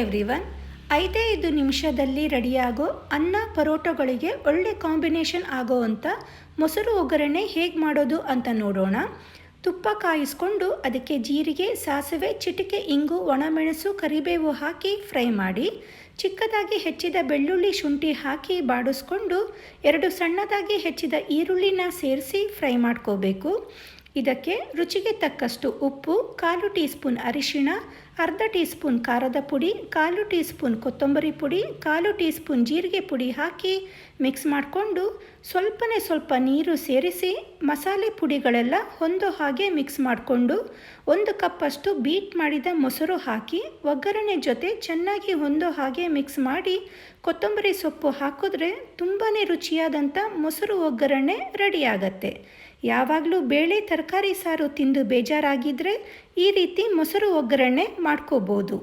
Everyone ಐದೇ ಐದು ನಿಮಿಷದಲ್ಲಿ ರೆಡಿಯಾಗೋ ಅನ್ನ ಪರೋಟಗಳಿಗೆ ಒಳ್ಳೆ ಕಾಂಬಿನೇಷನ್ ಆಗೋ ಅಂತ ಮೊಸರು ಒಗ್ಗರಣೆ ಹೇಗೆ ಮಾಡೋದು ಅಂತ ನೋಡೋಣ. ತುಪ್ಪ ಕಾಯಿಸ್ಕೊಂಡು ಅದಕ್ಕೆ ಜೀರಿಗೆ, ಸಾಸಿವೆ, ಚಿಟಿಕೆ, ಇಂಗು, ಒಣಮೆಣಸು, ಕರಿಬೇವು ಹಾಕಿ ಫ್ರೈ ಮಾಡಿ. ಚಿಕ್ಕದಾಗಿ ಹೆಚ್ಚಿದ ಬೆಳ್ಳುಳ್ಳಿ ಶುಂಠಿ ಹಾಕಿ ಬಾಡಿಸ್ಕೊಂಡು ಎರಡು ಸಣ್ಣದಾಗಿ ಹೆಚ್ಚಿದ ಈರುಳ್ಳಿನ ಸೇರಿಸಿ ಫ್ರೈ ಮಾಡ್ಕೋಬೇಕು. ಇದಕ್ಕೆ ರುಚಿಗೆ ತಕ್ಕಷ್ಟು ಉಪ್ಪು, ಕಾಲು ಟೀ ಸ್ಪೂನ್ ಅರಿಶಿಣ, ಅರ್ಧ ಟೀ ಸ್ಪೂನ್ ಖಾರದ ಪುಡಿ, ಕಾಲು ಟೀ ಸ್ಪೂನ್ ಕೊತ್ತಂಬರಿ ಪುಡಿ, ಕಾಲು ಟೀ ಸ್ಪೂನ್ ಜೀರಿಗೆ ಪುಡಿ ಹಾಕಿ ಮಿಕ್ಸ್ ಮಾಡಿಕೊಂಡು ಸ್ವಲ್ಪನೇ ಸ್ವಲ್ಪ ನೀರು ಸೇರಿಸಿ ಮಸಾಲೆ ಪುಡಿಗಳೆಲ್ಲ ಹೊಂದೋ ಹಾಗೆ ಮಿಕ್ಸ್ ಮಾಡಿಕೊಂಡು ಒಂದು ಕಪ್ಪಷ್ಟು ಬೀಟ್ ಮಾಡಿದ ಮೊಸರು ಹಾಕಿ ಒಗ್ಗರಣೆ ಜೊತೆ ಚೆನ್ನಾಗಿ ಹೊಂದೋ ಹಾಗೆ ಮಿಕ್ಸ್ ಮಾಡಿ ಕೊತ್ತಂಬರಿ ಸೊಪ್ಪು ಹಾಕಿದ್ರೆ ತುಂಬಾ ರುಚಿಯಾದಂಥ ಮೊಸರು ಒಗ್ಗರಣೆ ರೆಡಿಯಾಗತ್ತೆ ಯಾವಾಗಲೂ ಬೇಳೆ ತರಕಾರಿ ಸಾರು ತಿಂದು ಬೇಜಾರಾಗಿದ್ದರೆ ಈ ರೀತಿ ಮೊಸರು ಒಗ್ಗರಣೆ ಮಾಡ್ಕೋಬೋದು.